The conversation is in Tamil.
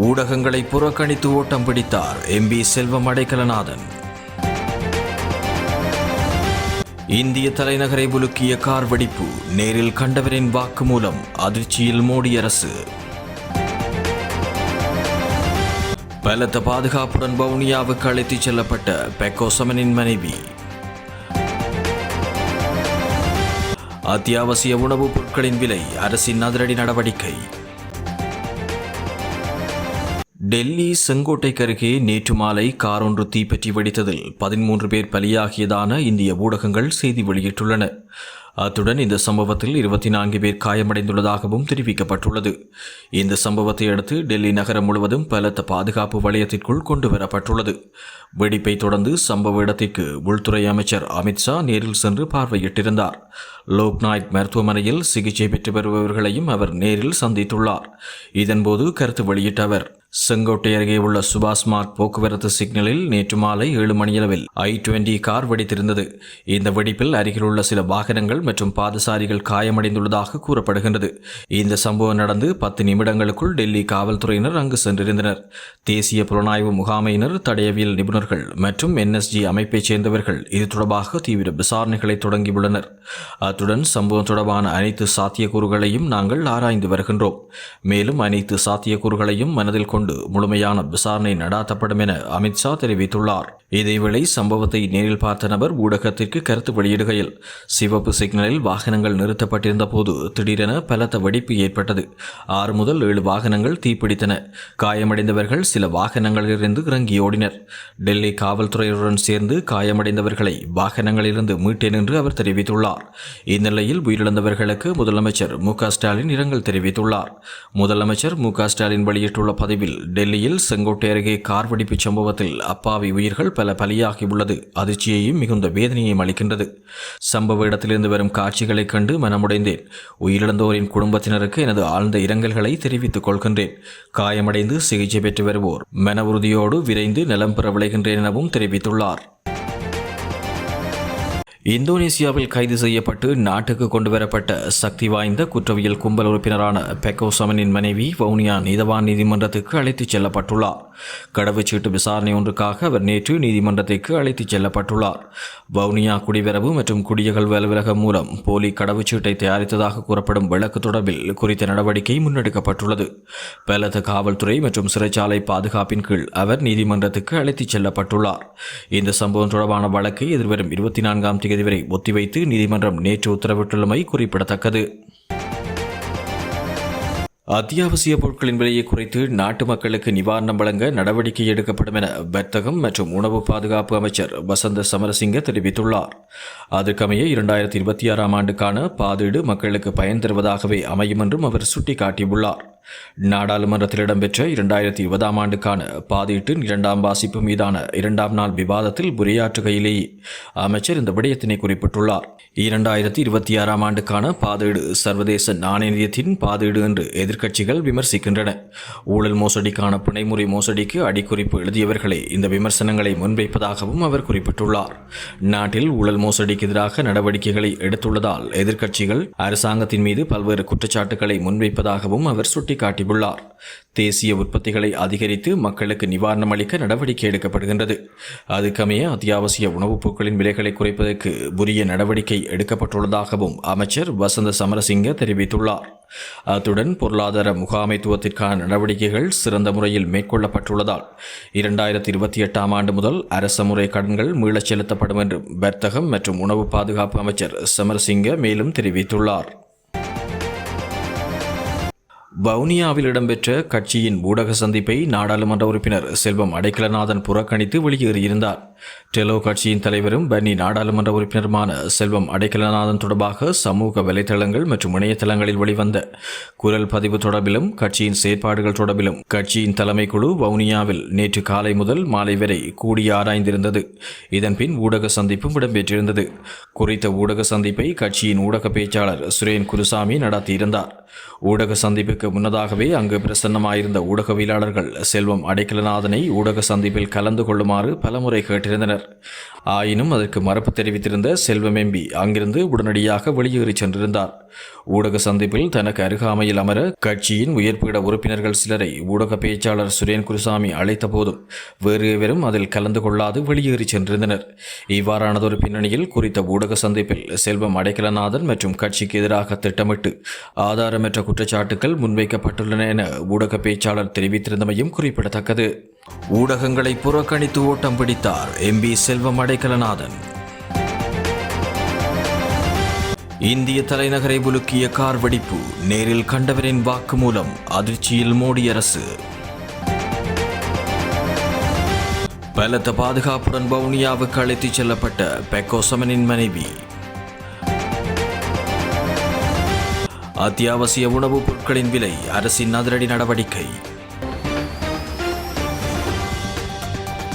ஊடகங்களை புறக்கணித்து ஓட்டம் பிடித்தார் எம்பி செல்வம் அடைக்கலநாதன் இந்திய தலைநகரை உலுக்கிய கார் வெடிப்பு நேரில் கண்டவரின் வாக்குமூலம் அதிர்ச்சியில் மோடி அரசு. பலத்த பாதுகாப்புடன் வவுனியாவுக்கு அழைத்துச் செல்லப்பட்ட பெக்கோசமனின் மனைவி. அத்தியாவசிய உணவுப் பொருட்களின் விலை அரசின் அதிரடி நடவடிக்கை. டெல்லி செங்கோட்டைக்கு அருகே நேற்று மாலை கார் ஒன்று தீப்பற்றி வெடித்ததில் பதிமூன்று பேர் பலியாகியதான இந்திய ஊடகங்கள் செய்தி வெளியிட்டுள்ளன. அத்துடன் இந்த சம்பவத்தில் இருபத்தி நான்கு பேர் காயமடைந்துள்ளதாகவும் தெரிவிக்கப்பட்டுள்ளது. இந்த சம்பவத்தை அடுத்து டெல்லி நகரம் முழுவதும் பலத்த பாதுகாப்பு வலயத்திற்குள் கொண்டு வரப்பட்டுள்ளது. வெடிப்பை தொடர்ந்து சம்பவ இடத்திற்கு உள்துறை அமைச்சர் அமித்ஷா நேரில் சென்று பார்வையிட்டிருந்தார். லோக்நாயக் மருத்துவமனையில் சிகிச்சை பெற்று வருபவர்களையும் அவர் நேரில் சந்தித்துள்ளார். இதன்போது கருத்து வெளியிட்ட அவர் செங்கோட்டை அருகே உள்ள சுபாஷ் மார்க் போக்குவரத்து சிக்னலில் நேற்று மாலை ஏழு மணியளவில் ஐ டுவெண்டி கார் வெடித்திருந்தது. இந்த வெடிப்பில் அருகிலுள்ள சில வாகனங்கள் மற்றும் பாதசாரிகள் காயமடைந்துள்ளதாக கூறப்படுகின்றது. இந்த சம்பவம் நடந்து பத்து நிமிடங்களுக்குள் டெல்லி காவல்துறையினர் அங்கு சென்றிருந்தனர். தேசிய புலனாய்வு முகாமையினர் தடயவியல் நிபுணர்கள் மற்றும் என்எஸ்ஜி அமைப்பைச் சேர்ந்தவர்கள் இது தொடர்பாக தீவிர விசாரணைகளை தொடங்கியுள்ளனர். அத்துடன் சம்பவம் தொடர்பான அனைத்து சாத்தியக்கூறுகளையும் நாங்கள் ஆராய்ந்து வருகின்றோம். மேலும் அனைத்து சாத்தியக்கூறுகளையும் மனதில் கொண்டு முழுமையான விசாரணை நடாத்தப்படும் என அமித்ஷா தெரிவித்துள்ளார். இதேவேளை சம்பவத்தை நேரில் பார்த்த நபர் ஊடகத்திற்கு கருத்து வெளியிடுகையில் சிவப்பு சிக்னலில் வாகனங்கள் நிறுத்தப்பட்டிருந்த போது திடீரென பலத்த வெடிப்பு ஏற்பட்டது. ஆறு முதல் ஏழு வாகனங்கள் தீப்பிடித்தன. காயமடைந்தவர்கள் சில வாகனங்களிலிருந்து இறங்கி ஓடினர். டெல்லி காவல்துறையுடன் சேர்ந்து காயமடைந்தவர்களை வாகனங்களிலிருந்து மீட்டேன் என்று அவர் தெரிவித்துள்ளார். இந்நிலையில் உயிரிழந்தவர்களுக்கு முதலமைச்சர் மு ஸ்டாலின் இரங்கல் தெரிவித்துள்ளார். முதலமைச்சர் மு ஸ்டாலின் வெளியிட்டுள்ள பதிவில் டெல்லியில் செங்கோட்டை அருகே கார் வெடிப்பு சம்பவத்தில் அப்பாவி உயிர்கள் பல பலியாகியுள்ளது. அதிர்ச்சியையும் மிகுந்த வேதனையையும் அளிக்கின்றது. சம்பவ இடத்திலிருந்து வரும் காட்சிகளைக் கண்டு மனமுடைந்தேன். உயிரிழந்தோரின் குடும்பத்தினருக்கு எனது ஆழ்ந்த இரங்கல்களை தெரிவித்துக் கொள்கின்றேன். காயமடைந்து சிகிச்சை பெற்று வருவோர் மன உறுதியோடு விரைந்து நலம் பெற விளைகின்றேன் எனவும் தெரிவித்துள்ளார். இந்தோனேசியாவில் கைது செய்யப்பட்டு நாட்டுக்கு கொண்டு வரப்பட்ட சக்தி வாய்ந்த குற்றவியல் கும்பல் உறுப்பினரான பெக்கோசமனின் மனைவி வவுனியா நீதவான் நீதிமன்றத்துக்கு அழைத்துச் செல்லப்பட்டுள்ளார். கடவுச்சீட்டு விசாரணை ஒன்றுக்காக அவர் நேற்று நீதிமன்றத்திற்கு அழைத்துச் செல்லப்பட்டுள்ளார். வவுனியா குடிவரவு மற்றும் குடியகல்வு அலுவலகம் மூலம் போலி கடவுச்சீட்டை தயாரித்ததாக கூறப்படும் வழக்கு தொடர்பில் குறித்த நடவடிக்கை முன்னெடுக்கப்பட்டுள்ளது. பலத்த காவல்துறை மற்றும் சிறைச்சாலை பாதுகாப்பின் கீழ் அவர் நீதிமன்றத்துக்கு அழைத்துச் செல்லப்பட்டுள்ளார். இந்த சம்பவம் தொடர்பான வழக்கை எதிர்வரும் இருபத்தி நான்காம் தேதி வரை ஒத்திவைத்து நீதிமன்றம் நேற்று உத்தரவிட்டுள்ளமை குறிப்பிடத்தக்கது. அத்தியாவசிய பொருட்களின் விலையை குறைத்து நாட்டு மக்களுக்கு நிவாரணம் வழங்க நடவடிக்கை எடுக்கப்படும் என வர்த்தகம் மற்றும் உணவு பாதுகாப்பு அமைச்சர் வசந்த சமரசிங்க தெரிவித்துள்ளார். அதற்கமைய இரண்டாயிரத்தி இருபத்தி ஆறாம் ஆண்டுக்கான பாதீடு மக்களுக்கு பயன் தருவதாகவே அமையும் என்றும் அவர் சுட்டிக்காட்டியுள்ளார். நாடாளுமன்றத்தில் இடம்பெற்ற இரண்டாயிரத்தி இருபதாம் ஆண்டுக்கான பாதீட்டின் இரண்டாம் வாசிப்பு மீதான இரண்டாம் நாள் விவாதத்தில் உரையாற்றுகையிலேயே அமைச்சர் இந்த விடயத்தினை குறிப்பிட்டுள்ளார். இரண்டாயிரத்தி இருபத்தி ஆறாம் ஆண்டுக்கான பாதீடு சர்வதேச நாணய நிதியத்தின் பாதீடு என்று எதிர்க்கட்சிகள் விமர்சிக்கின்றன. ஊழல் மோசடிக்கான பிணைமுறை மோசடிக்கு அடிக்குறிப்பு எழுதியவர்களே இந்த விமர்சனங்களை முன்வைப்பதாகவும் அவர் குறிப்பிட்டுள்ளார். நாட்டில் ஊழல் மோசடிக்கு எதிராக நடவடிக்கைகளை எடுத்துள்ளதால் எதிர்க்கட்சிகள் அரசாங்கத்தின் மீது பல்வேறு குற்றச்சாட்டுகளை முன்வைப்பதாகவும் அவர் சுட்டி சுட்டிக்காட்டியுள்ளார். தேசிய உற்பத்திகளை அதிகரித்து மக்களுக்கு நிவாரணம் அளிக்க நடவடிக்கை எடுக்கப்படுகின்றது. அதுக்கமைய அத்தியாவசிய உணவுப் பொருட்களின் விலைகளை குறைப்பதற்கு உரிய நடவடிக்கை எடுக்கப்பட்டுள்ளதாகவும் அமைச்சர் வசந்த சமரசிங்க தெரிவித்துள்ளார். அத்துடன் பொருளாதார முகாமைத்துவத்திற்கான நடவடிக்கைகள் சிறந்த முறையில் மேற்கொள்ளப்பட்டுள்ளதால் இரண்டாயிரத்தி இருபத்தி எட்டாம் ஆண்டு முதல் அரச முறை கடன்கள் மீளச் செலுத்தப்படும் என்று வர்த்தகம் மற்றும் உணவு பாதுகாப்பு அமைச்சர் சமரசிங்க மேலும் தெரிவித்துள்ளார். வவுனியாவில் இடம்பெற்ற கட்சியின் ஊடக சந்திப்பை நாடாளுமன்ற உறுப்பினர் செல்வம் அடைக்கலநாதன் புறக்கணித்து வெளியேறியிருந்தார். டெலோ கட்சியின் தலைவரும் பன்னி நாடாளுமன்ற உறுப்பினருமான செல்வம் அடைக்கலநாதன் தொடர்பாக சமூக வலைதளங்கள் மற்றும் இணையதளங்களில் வெளிவந்த குரல் பதிவு தொடர்பிலும் கட்சியின் செயற்பாடுகள் தொடர்பிலும் கட்சியின் தலைமை குழு வவுனியாவில் நேற்று காலை முதல் மாலை வரை கூடி ஆராய்ந்திருந்தது. இதன்பின் ஊடக சந்திப்பும் இடம்பெற்றிருந்தது. குறித்த ஊடக சந்திப்பை கட்சியின் ஊடக பேச்சாளர் சுரேன் குருசாமி நடத்தியிருந்தார். ஊடக சந்திப்புக்கு முன்னதாகவே அங்கு பிரசன்னமாயிருந்த ஊடகவியலாளர்கள் செல்வம் அடைக்கலநாதனை ஊடக சந்திப்பில் கலந்து கொள்ளுமாறு பலமுறை கேட்டு ஈடுபட்டிருந்தனர் ஆயினும் அதற்கு மறுப்பு தெரிவித்திருந்த செல்வம் எம்பி அங்கிருந்து உடனடியாக வெளியேறி சென்றிருந்தார். ஊடக சந்திப்பில் தனக்கு அருகாமையில் அமர கட்சியின் உயர்பீட உறுப்பினர்கள் சிலரை ஊடக பேச்சாளர் சுரேன் குருசாமி அழைத்த போதும் வேறு எவரும் அதில் கலந்து கொள்ளாது வெளியேறி சென்றிருந்தனர். இவ்வாறானதொரு பின்னணியில் குறித்த ஊடக சந்திப்பில் செல்வம் அடைக்கலநாதன் மற்றும் கட்சிக்கு எதிராக திட்டமிட்டு ஆதாரமற்ற குற்றச்சாட்டுகள் முன்வைக்கப்பட்டுள்ளன என ஊடக பேச்சாளர் தெரிவித்திருந்தமையும் குறிப்பிடத்தக்கது. ஊடகங்களை புறக்கணித்து ஓட்டம் பிடித்தார் எம்பி செல்வம் அடைக்கலநாதன் இந்திய தலைநகரை உலுக்கிய கார் வெடிப்பு நேரில் கண்டவரின் வாக்குமூலம் அதிர்ச்சியில் மோடி அரசு. பலத்த பாதுகாப்புடன் வவுனியாவுக்கு அழைத்துச் செல்லப்பட்ட பெக்கோசமனின் மனைவி. அத்தியாவசிய உணவுப் பொருட்களின் விலை அரசின் அதிரடி நடவடிக்கை.